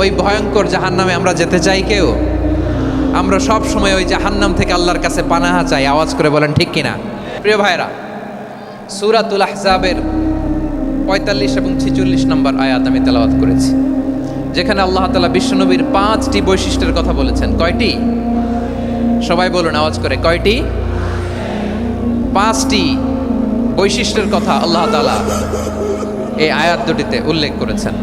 ওই ভয়ঙ্কর জাহান্নামে আমরা যেতে চাই কেউ? আমরা সব সময় ওই জাহান্নাম থেকে আল্লাহর কাছে পানাহা চাই, আওয়াজ করে বলেন, ঠিক কিনা? প্রিয় ভাইরা সুরাতুল আহজাবের পঁয়তাল্লিশ এবং ছেচল্লিশ নম্বর আয়াত আমি তেলাওয়াত করেছি, যেখানে আল্লাহ তালা বিশ্বনবীর পাঁচটি বৈশিষ্ট্যের কথা বলেছেন। কয়টি? সবাই বলুন, আওয়াজ করে, কয়টি? পাঁচটি বৈশিষ্ট্যের কথা আল্লাহ তালা এই আয়াত দুটিতে উল্লেখ করেছেন।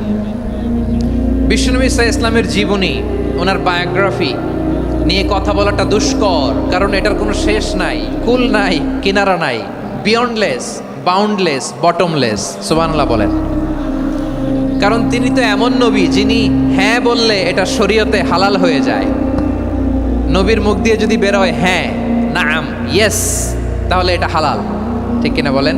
বিশ্বনবী ইসা ইসলামের জীবনী, ওনার বায়োগ্রাফি নিয়ে কথা বলাটা দুষ্কর, কারণ এটার কোনো শেষ নাই, কুল নাই, কিনারা নাই বিয়ন্ডলেস বাউন্ডলেস বটমলেস সুবানলা বলেন। কারণ তিনি তো এমন নবী যিনি হ্যাঁ বললে এটা শরীয়তে হালাল হয়ে যায়। নবীর মুখ দিয়ে যদি বের হয় হ্যাঁ নাম ইয়েস তাহলে এটা হালাল। ঠিক কিনা বলেন?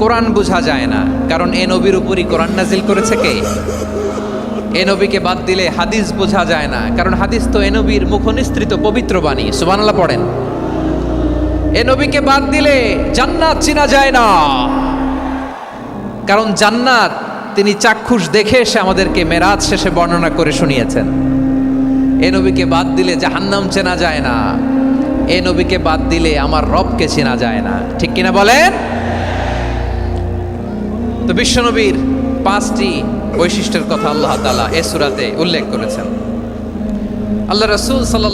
কোরআন বোঝা যায় না। কারণ এ নবীর উপরই কোরআন নাজিল করেছে কে? এ নবীকে বাদ দিলে হাদিস বোঝা যায় না। কারণ হাদিস তো এ নবীর মুখনিস্তৃত পবিত্র বাণী। সুবহানাল্লাহ, পড়েন। এ নবীকে বাদ দিলে জান্নাত চিনা যায় না। কারণ জান্নাত, তিনি চাক্ষুষ দেখে এসে আমাদেরকে মেরাজ শেষে বর্ণনা করে শুনিয়েছেন। এ নবীকে বাদ দিলে জাহান্নাম চেনা যায় না। এ নবীকে বাদ দিলে আমার রবকে চেনা যায় না। ঠিক কিনা বলেন? তো বিশ্বনবীর পাঁচটি বৈশিষ্ট্যের কথা আল্লাহ তালা এ সুরাতে উল্লেখ করেছেন। আল্লাহ রসুল সাল্লাহ